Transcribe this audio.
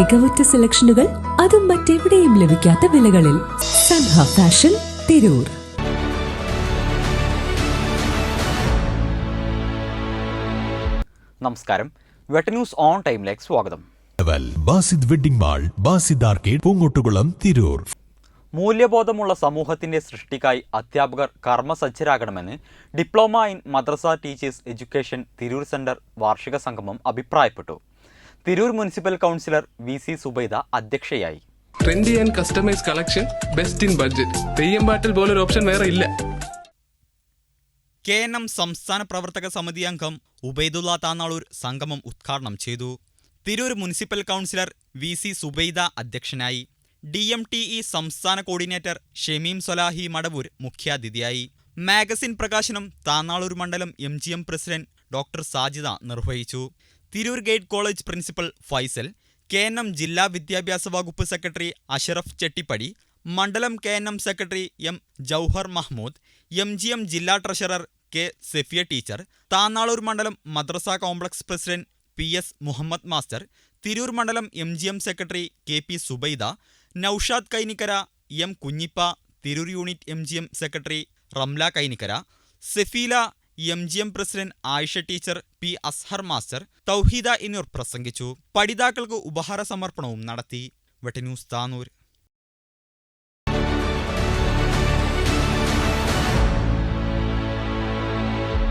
മികവുറ്റ സെലക്ഷനുകൾ അതും മറ്റെവിടെയും ലഭിക്കാത്ത വിലകളിൽ സൻഹ ഫാഷൻ തിരൂർ. നമസ്കാരം. വെട്ട ന്യൂസ് ഓൺ ടൈമിലേക്ക് സ്വാഗതം. Basid wedding mall Basid arcade Poonkottukulam Tirur. മൂല്യബോധമുള്ള സമൂഹത്തിന്റെ സൃഷ്ടിക്കായി അധ്യാപകർ കർമ്മസജ്ജരാകണമെന്ന് diploma in madrasa teachers education Tirur centre വാർഷിക സംഗമം അഭിപ്രായപ്പെട്ടു. Tirur municipal councillor V C Subaida അധ്യക്ഷയായി. Trendy and customise collection best in budget Theyyam പാട്ടിൽ പോലൊരു ഓപ്ഷൻ വേറെ ഇല്ല. കെ എൻ എം സംസ്ഥാന പ്രവർത്തക സമിതി അംഗം ഉബൈദുള്ള താന്നാളൂർ സംഗമം ഉദ്ഘാടനം ചെയ്തു. Tirur municipal councillor V C Subaida അധ്യക്ഷനായി. ഡി എം ടി ഇ സംസ്ഥാന കോർഡിനേറ്റർ ഷെമീം സൊലാഹി മടവൂർ മുഖ്യാതിഥിയായി. മാഗസിൻ പ്രകാശനം താന്നാളൂർ മണ്ഡലം M G M president doctor Sajida നിർവഹിച്ചു. Tirur gate college principal Faisal K N M ജില്ലാ വിദ്യാഭ്യാസ വകുപ്പ് സെക്രട്ടറി അഷറഫ് ചെട്ടിപ്പടി മണ്ഡലം K N M secretary M Jauhar Mahmood M G M ജില്ലാ treasurer K Sefiya teacher Thannalur മണ്ഡലം madrasa complex president P S Muhammad master Tirur മണ്ഡലം M G M secretary K P Subaida Naushad Kainikkara M Kunhippa Tirur unit M G M secretary Ramla Kainikkara Sefeela M G M president Ayisha teacher P Azhar master Thouheeda എന്നിവർ പ്രസംഗിച്ചു. പഠിതാക്കൾക്ക് ഉപഹാര സമർപ്പണവും നടത്തി. വെട്ടന്യൂസ് താനൂർ.